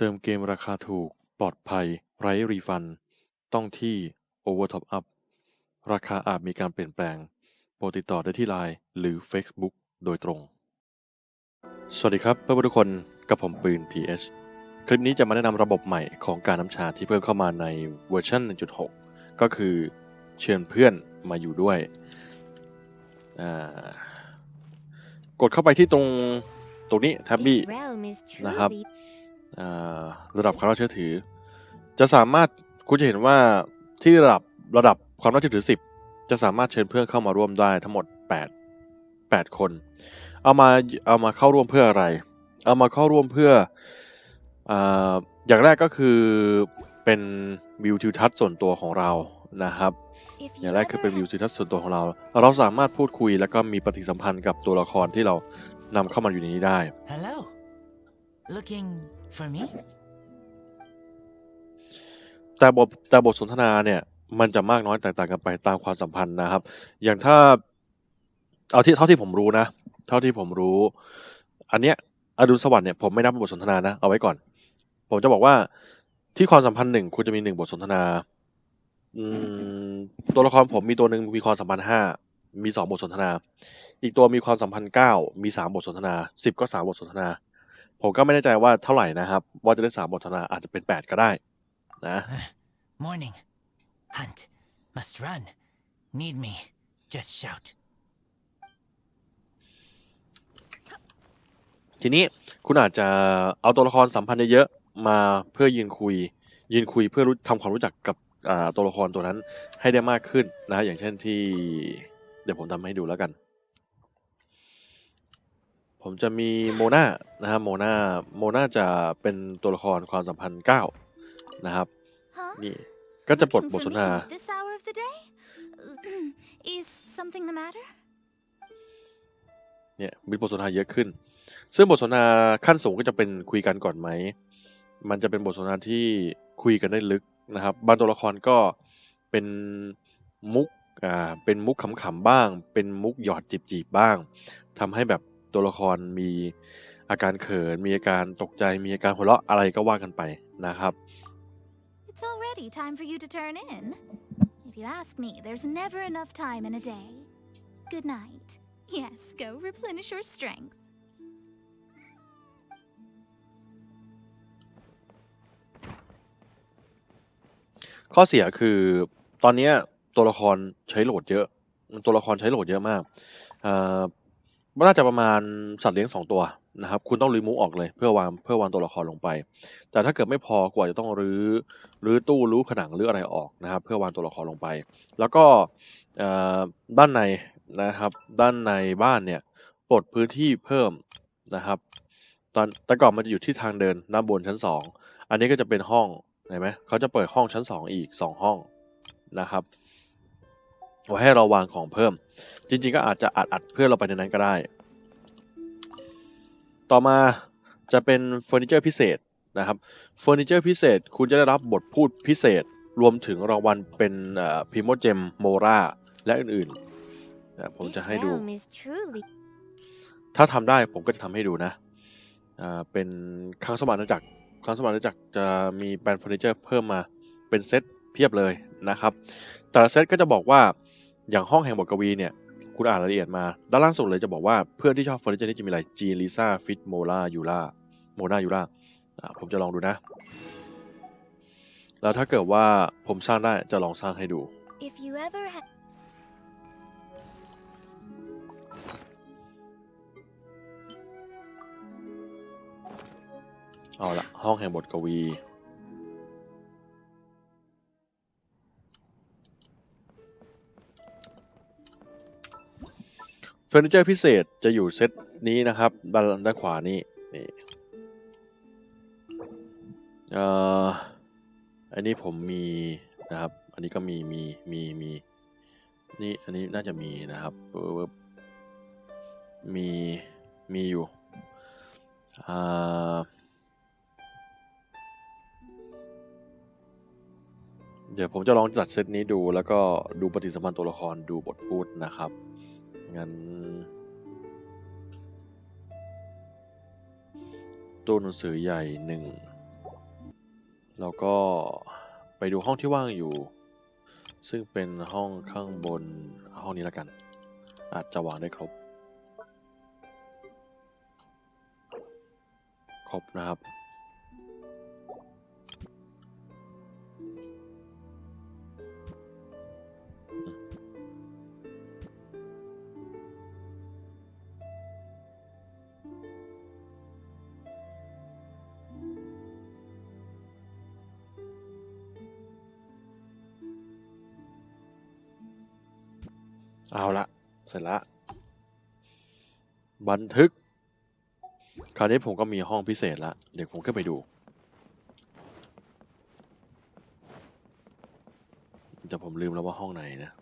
เติมเกมราคาถูก ปลอดภัย ไร้รีฟัน ต้องที่ Overtop Up ราคาอาจมีการเปลี่ยนแปลง โปรดติดต่อได้ที่ Line หรือ Facebook โดยตรง สวัสดีครับเพื่อนๆทุกคนกับผมปืน TH คลิปนี้จะมาแนะนำระบบใหม่ของการน้ำชาที่เพิ่มเข้ามาในเวอร์ชัน1.6 ก็คือเชิญเพื่อนมาอยู่ด้วยอ่ากดเข้าไปที่ตรงตรงนี้แท็บบี้ This realm is นะครับ truly อ่า ระดับความน่าเชื่อถือ จะสามารถคุณจะเห็นว่าที่ระดับระดับความน่าเชื่อถือ 10 จะสามารถเชิญเพื่อนเข้ามาร่วมได้ทั้งหมด 8 8 คน เอามาเอามาเข้าร่วมเพื่ออะไร เอามาเข้าร่วมเพื่ออ่าอย่างแรกก็คือเป็นวิวทิวทัศน์ส่วนตัวของเรานะครับ if อ you ย่างแรกคือ ever เป็นวิว had ทิวทัศน์ส่วนตัวของเรา เราสามารถพูดคุยแล้วก็มีปฏิสัมพันธ์กับตัวละครที่เรานำเข้ามาอยู่ในนี้ได้ Hello. Looking for me? แต่บทแต่บทสนทนาเนี่ย มันจะมากน้อยแตกต่างกันไปตามความสัมพันธ์นะครับ อย่างถ้า เอาที่เท่าที่ผมรู้นะ เท่าที่ผมรู้ อันเนี้ยอดุลสวัสดิ์เนี่ยผมไม่นับเป็นบทสนทนานะ เอาไว้ก่อน ผมจะบอกว่าที่ความสัมพันธ์หนึ่งคุณจะมีหนึ่งบทสนทนา อืมตัวละครผมมีตัวหนึ่งมีความสัมพันธ์ห้ามีสองบทสนทนา อีกตัวมีความสัมพันธ์เก้ามีสามบทสนทนาสิบก็สามบทสนทนา ผมก็ไม่แน่ใจว่าเท่าไหร่นะครับ ว่าจะได้สามบทสนทนาอาจจะเป็นแปดก็ได้นะ Morning. Hunt. Must run. Need me. Just shout. ทีนี้คุณอาจจะเอาตัวละครสัมพันธ์เยอะๆมาเพื่อยืนคุย ยืนคุยเพื่อรู้ทำความรู้จักกับอ่าตัวละครตัวนั้นให้ได้มากขึ้นนะ อย่างเช่นที่ เดี๋ยวผมทำให้ดูแล้วกัน ผมจะมีโมนานะฮะโมนาโมนาจะเป็นตัวละครความสัมพันธ์เก้านะครับ Huh? นี่ก็จะปลด Looking บท for สนท me นา at This hour of the day? Is something the matter? เนี่ยมีบทสนทนาเยอะขึ้น ซึ่งบทสนทนาขั้นสูงก็จะเป็นคุยกันก่อนไหม มันจะเป็นบทสนทนาที่คุยกันได้ลึกนะครับ บางตัวละครก็เป็นมุก อ่า เป็นมุกขำๆบ้าง เป็นมุกหยอดจีบๆบ้างทำให้แบบ ตัวละครมีอาการเขิน มีอาการตกใจ มีอาการหัวเราะอะไรก็ว่ากันไปนะครับ It's already time for you to turn in. If you ask me, there's never enough time in a day. Good night. Yes, go replenish your strength. ข้อเสียคือตอนเนี้ยตัวละครใช้โหลดเยอะ ตัวละครใช้โหลดเยอะมาก เอ่อน่าจะประมาณสัตว์เลี้ยงสองตัวนะครับ คุณต้องรื้อมุกออกเลยเพื่อวางเพื่อวางตัวละครลงไป แต่ถ้าเกิดไม่พอกว่าจะต้องรื้อรื้อตู้รื้อผนังรื้ออะไรออกนะครับ เพื่อวางตัวละครลงไป แล้วก็ด้านในนะครับ ด้านในบ้านเนี่ยปลดพื้นที่เพิ่มนะครับ ตอนแต่ก่อนมันจะอยู่ที่ทางเดินด้านบนชั้นสองอันนี้ก็จะเป็นห้องเห็นไหมเขาจะเปิดห้องชั้นสองอีกสองห้องนะครับ ไว้ให้เราวางของเพิ่ม จริง ๆ ก็อาจจะอัดอัดเพื่อนเราไปในนั้นก็ได้ ต่อมาจะเป็นเฟอร์นิเจอร์พิเศษนะครับเฟอร์นิเจอร์พิเศษคุณจะได้รับบทพูดพิเศษรวมถึงรางวัลเป็นพิโมเจมโมราและอื่นๆนะผมจะ This ให้ดู realm is truly ถ้าทำได้ผมก็จะทำให้ดูนะอ่าเป็นครั้งสมานจักรครั้งสมานจักรจะมีแบรนด์เฟอร์นิเจอร์เพิ่มมาเป็นเซตเพียบเลยนะครับ แต่ละเซตก็จะบอกว่า อย่างห้องแห่งบทกวีเนี่ยคุณอ่านรายละเอียดมาด้านล่างสุดเลยจะบอกว่าเพื่อนที่ชอบเฟอร์นิเจอร์นี่จะมีอะไรจีลิซ่าฟิตโมล่ายูล่าโมนายูล่าผมจะลองดูนะ แล้วถ้าเกิดว่าผมสร้างได้จะลองสร้างให้ดู if you ever had เอาละห้องแห่งบทกวี อร์นิเจอร์พิเศษจะอยู่เซตนี้นะครับด้านด้านขวานี่นี่เอ่ออันนี้ผมมีนะครับ อันนี้ก็มีมีมีมีนี่อันนี้น่าจะมีนะครับเวิบมีมีอยู่อ่าเดี๋ยวผมจะลองจัดเซตนี้ดูแล้วก็ดูปฏิสัมพันธ์ตัวละครดูบทพูดนะครับ งั้นตู้หนังสือใหญ่หนึ่งแล้วก็ไปดูห้องที่ว่างอยู่ ซึ่งเป็นห้องข้างบนห้องนี้แล้วกัน อาจจะวางได้ครบ ครบนะครับ เอาละเสร็จละบันทึก คราวนี้ผมก็มีห้องพิเศษละเดี๋ยวผมก็ไปดูแต่ผมลืมแล้วว่าห้องไหนนะ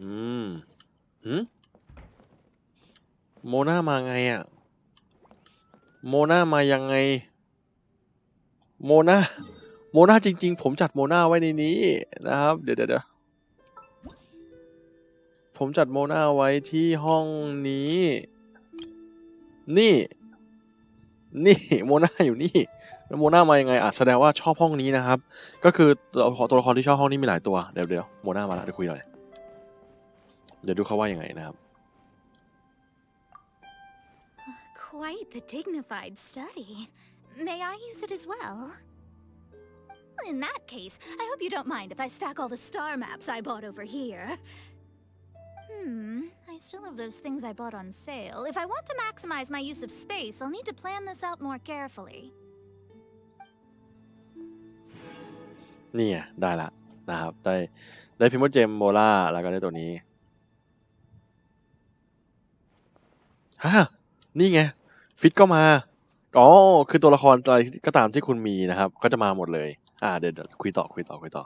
อืมหืมโมนามาไงอะ่ะ โมนามายังไง โมนาโมนาจริง ๆ ผมจัดโมนาไว้ในนี้นะครับ เดี๋ยวเดี๋ยวผมจัดโมนาไว้ที่ห้องนี้ นี่ นี่โมนาอยู่นี่แล้วโมนามายังไงอะแสดงว่าชอบห้องนี้นะครับ ก็คือตัวตัวละครที่ชอบห้องนี้มีหลายตัวเดี๋ยวเดี๋ยวโมนามาแล้วเดี๋ยวคุยหน่อยเดี๋ยวดูเขาว่ายังไงนะครับ Quite the dignified study. May I use it as well? In that case, I hope you don't mind if I stack all the star maps I bought over here. Hmm, I still have those things I bought on sale. If I want to maximize my use of space, I'll need to plan this out more carefully. นี่ไงได้ละนะครับ ได้ได้พิมพ์เจมโมล่าแล้วก็ได้ตัวนี้ฮะนี่ไง ฟิตก็มา อ๋อ คือตัวละครอะไรก็ตามที่คุณมีนะครับ ก็จะมาหมดเลย อ่าเดี๋ยวเดี๋ยวคุยต่อคุยต่อคุยต่อ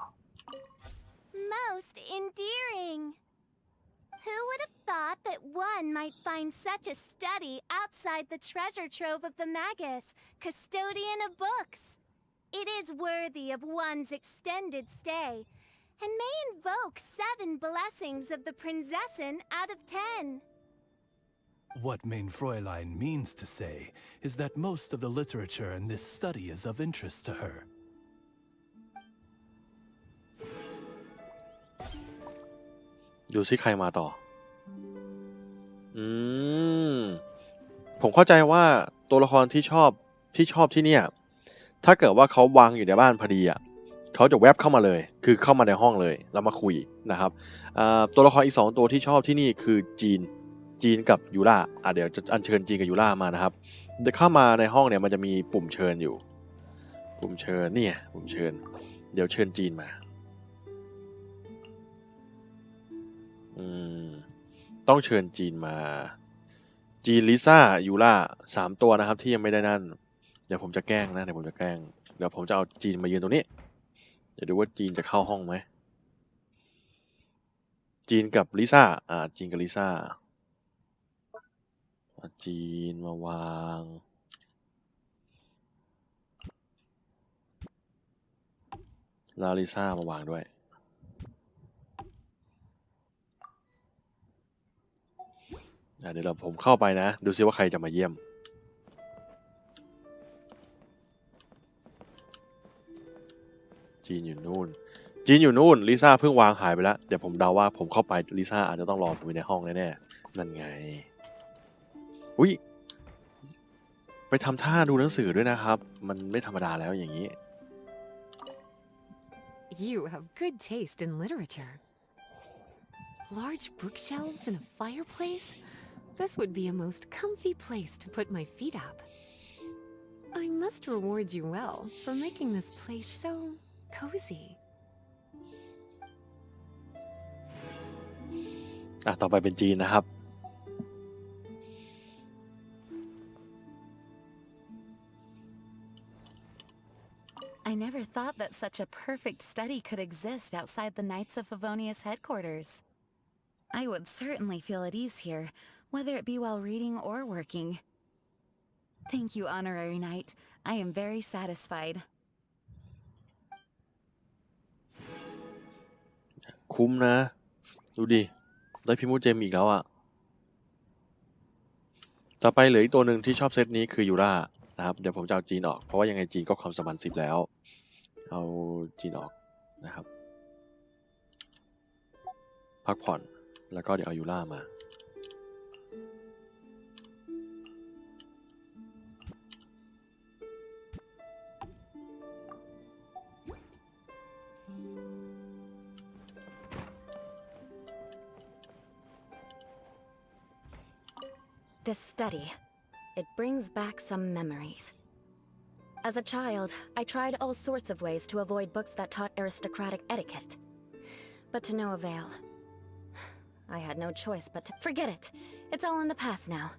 Most endearing. Who would have thought that one might find such a study outside the treasure trove of the Magus, custodian of books? It is worthy of one's extended stay, and may invoke seven blessings of the Prinzessin out of ten. What Mein Fräulein means to say is that most of the literature in this study is of interest to her. ดูซิใครมาต่อ อืม ผมเข้าใจว่าตัวละครที่ชอบที่ชอบที่เนี่ย ถ้าเกิดว่าเขาวางอยู่ในบ้านพอดีอะเขาจะแวบเข้ามาเลย คือเข้ามาในห้องเลย แล้วมาคุยนะครับตัวละครอีกสองตัวที่ชอบที่นี่คือจีน จีนกับยูล่าอะเดี๋ยวจะอัญเชิญจีนกับยูล่ามานะครับเดี๋ยวเข้ามาในห้องเนี่ยมันจะมีปุ่มเชิญอยู่ ปุ่มเชิญเนี่ยปุ่มเชิญ เดี๋ยวเชิญจีนมาอืมต้องเชิญจีนมา จีนลิซ่ายูล่าสามตัวนะครับ ที่ยังไม่ได้นั่น เดี๋ยวผมจะแกล้งนะเดี๋ยวผมจะแกล้งเดี๋ยวผมจะเอาจีนมายืนตรงนี้เดี๋ยวดูว่าจีนจะเข้าห้องไหมจีนกับลิซ่า อ่า จีนกับลิซ่า เอาจีนมาวางล้วลิซ่ามาวางด้วยอะเดี๋ยวเราผมเข้าไปนะ ดูซิว่าใครจะมาเยี่ยมจีนอยู่นู่น จีนอยู่นู่น ลิซ่าเพิ่งวางหายไปแล้ว เดี๋ยวผมเดาว่าผมเข้าไปลิซ่าอาจจะต้องรอผมอยู่ในห้องแน่ๆ นั่นไง อุ้ยไปทำท่าดูหนังสือด้วยนะครับ มันไม่ธรรมดาแล้วอย่างนี้ You have good taste in literature. Large bookshelves and a fireplace? This would be a most comfy place to put my feet up. I must reward you well for making this place so cozy. อะต่อไปเป็นจีนนะครับ thought that such a perfect study could exist outside the Knights of Favonius headquarters. I would certainly feel at ease here, whether it be while reading or working. Thank you, Honorary Knight. I am very satisfied. คุ้มนะ ดูดิ ได้พิมูเจมอีกแล้วอะ่ะ ต่อไปเหลืออีกตัวหนึ่งที่ชอบเซตนี้คือยูรานะครับ เดี๋ยวผมจะเอาจีนออก เพราะว่ายังไงจีนก็ความสมันสิบแล้ว เอาจีนออกนะครับ พักผ่อนแล้วก็เดี๋ยวเอายูรามา This study, it brings back some memories. As a child, I tried all sorts of ways to avoid books that taught aristocratic etiquette. But to no avail. I had no choice but to forget it. It's all in the past now.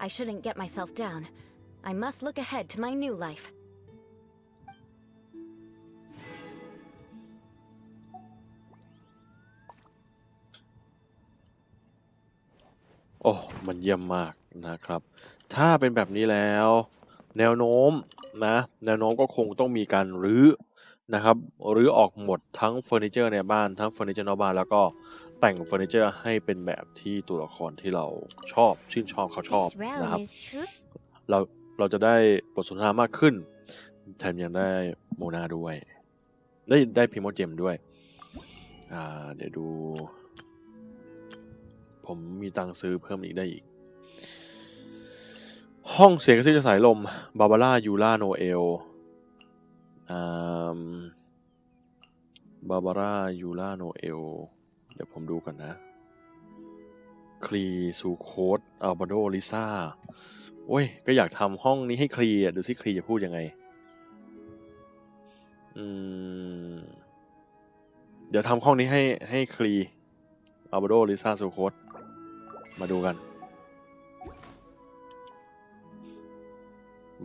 I shouldn't get myself down. I must look ahead to my new life. โอ้ มันเยี่ยมมากนะครับ ถ้าเป็นแบบนี้แล้ว แนวโน้มนะ แนวโน้มก็คงต้องมีการรื้อนะครับรื้อออกหมดทั้งเฟอร์นิเจอร์ในบ้านทั้งเฟอร์นิเจอร์นอกบ้านแล้วก็แต่งเฟอร์นิเจอร์ให้เป็นแบบที่ตัวละครที่เราชอบชื่นชอบเขาชอบ This realm นะครับ is true. เราเราจะได้บทสนทนามากขึ้น แถมยังได้โมนาด้วย ได้ได้พิโมเจมด้วยอ่าเดี๋ยวดู ผมมีตังค์ซื้อเพิ่มอีกได้อีก ห้องเสียงกระซิบจากสายลม บาบาร่า ยูล่า โนเอลอ่าบาบาร่า ยูล่า โนเอล เดี๋ยวผมดูก่อนนะ คลีซูโคดอัลบาโด ลิซ่า โอ้ย ก็อยากทำห้องนี้ให้คลีอะ ดูสิคลีจะพูดยังไง อืม เดี๋ยวทำห้องนี้ให้ให้คลีอัลบาโด ลิซ่าซูโคดมาดูกัน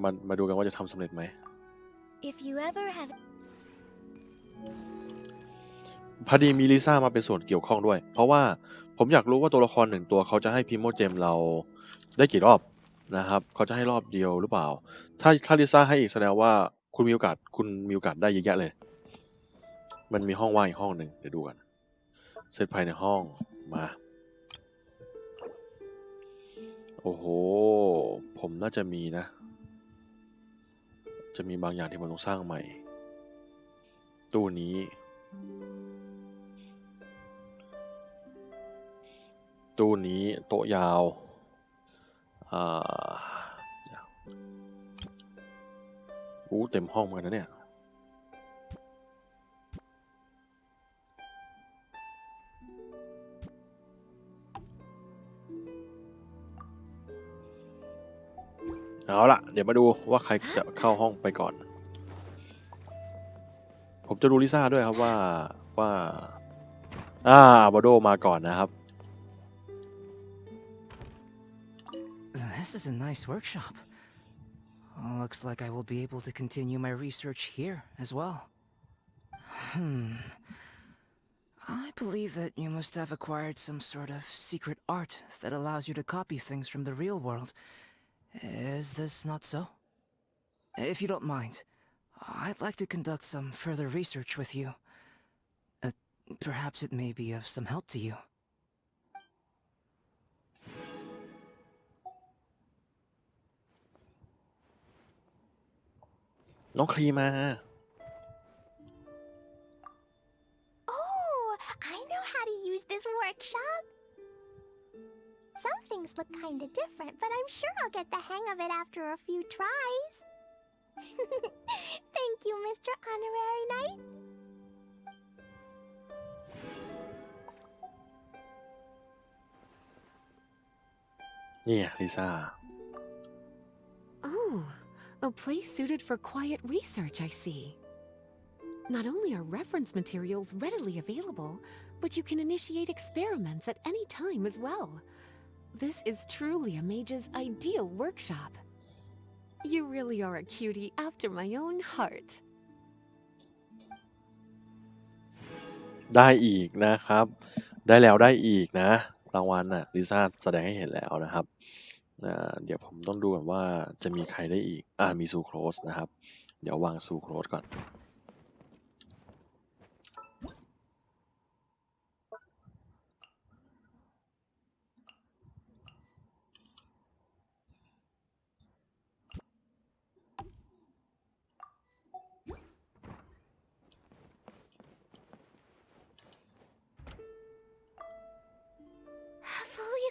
มามาดูกันว่าจะทำสำเร็จไหม If you ever had พอดีมีลิซ่ามาเป็นส่วนเกี่ยวข้องด้วย เพราะว่าผมอยากรู้ว่าตัวละครหนึ่งตัวเขาจะให้พิโมเจมเราได้กี่รอบนะครับเขาจะให้รอบเดียวหรือเปล่า ถ้าถ้าลิซ่าให้อีกแสดงว่าคุณมีโอกาสคุณมีโอกาสได้เยอะแยะเลย มันมีห้องว่างอีกห้องหนึ่งเดี๋ยวดูกันเซตภายในห้องมา โอ้โห ผมน่าจะมีนะ จะมีบางอย่างที่ผมต้องสร้างใหม่ ตู้นี้ ตู้นี้โต๊ะยาวอ่าอู้เต็มห้องเหมือนกันนะเนี่ย เอาละเดี๋ยวมาดูว่าใครจะเข้าห้องไปก่อน ผมจะดูลิซ่าด้วยครับว่าว่าอ่าบาโดมาก่อนนะครับ This is a nice workshop. Looks like I will be able to continue my research here as well. Hmm. I believe that you must have acquired some sort of secret art that allows you to copy things from the real world. Is this not so? If you don't mind, I'd like to conduct some further research with you. Uh, perhaps it may be of some help to you. Oh, I know how to use this workshop. Some things look kinda different, but I'm sure I'll get the hang of it after a few tries. Thank you, Mr. Honorary Knight. Yeah, Lisa. Uh, oh, a place suited for quiet research, I see. Not only are reference materials readily available, but you can initiate experiments at any time as well. This is truly a mage's ideal workshop. You really are a cutie after my own heart. ได้อีกนะครับ ได้แล้วได้อีกนะ รางวัลน่ะลิซ่าแสดงให้เห็นแล้วนะครับเดี๋ยวผมต้องดูก่อนว่าจะมีใครได้อีก อ่ามีซูโครสนะครับ เดี๋ยววางซูโครสก่อน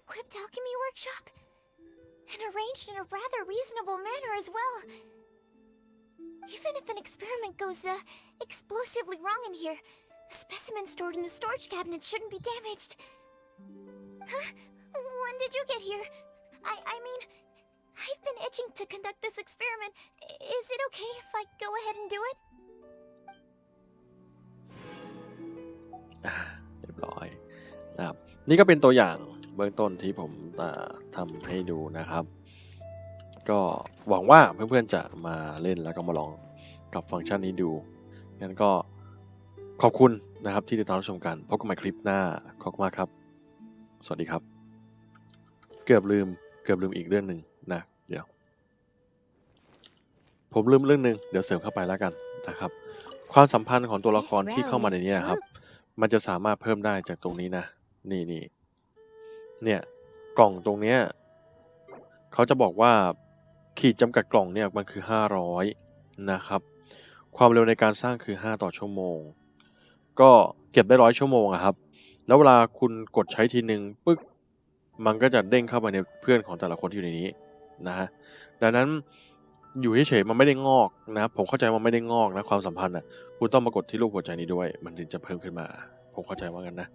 equipped alchemy workshop. And arranged in a rather reasonable manner as well. Even if an experiment goes, uh, explosively wrong in here, the specimen stored in the storage cabinet shouldn't be damaged. Huh? When did you get here? I, I mean, I've been itching to conduct this experiment. I- Is it okay if I go ahead and do it? อ่าเรียบร้อยนะครับนี่ก็เป็นตัวอย่าง เบื้องต้นที่ผมอ่าทำให้ดูนะครับ ก็หวังว่าเพื่อนๆจะมาเล่นแล้วก็มาลองกับฟังก์ชันนี้ดูงั้นก็ขอบคุณนะครับที่ติดตามรับชมกันพบกันใหม่คลิปหน้าขอบคุณมากครับ สวัสดีครับ เกือบลืมเกือบลืมอีกเรื่องหนึ่งนะเดี๋ยว ผมลืมเรื่องหนึ่งเดี๋ยวเสริมเข้าไปแล้วกันนะครับ ความสัมพันธ์ของตัวละครที่เข้ามาในนี้ครับ มันจะสามารถเพิ่มได้จากตรงนี้นะ นี่นี่ เนี่ยกล่องตรงเนี้ยเขาจะบอกว่าขีดจำกัดกล่องเนี่ยมันคือ 500 นะครับ ความเร็วในการสร้างคือ 5 ต่อชั่วโมง ก็เก็บได้ร้อยชั่วโมงอะครับ แล้วเวลาคุณกดใช้ทีหนึ่งปึ๊กมันก็จะเด้งเข้าไปในเพื่อนของแต่ละคนที่อยู่ในนี้นะฮะดังนั้นอยู่เฉยๆมันไม่ได้งอกนะผมเข้าใจว่ามันไม่ได้งอกนะความสัมพันธ์อะคุณต้องมากดที่รูปหัวใจนี้ด้วย มันถึงจะเพิ่มขึ้นมา ผมเข้าใจว่างั้นนะ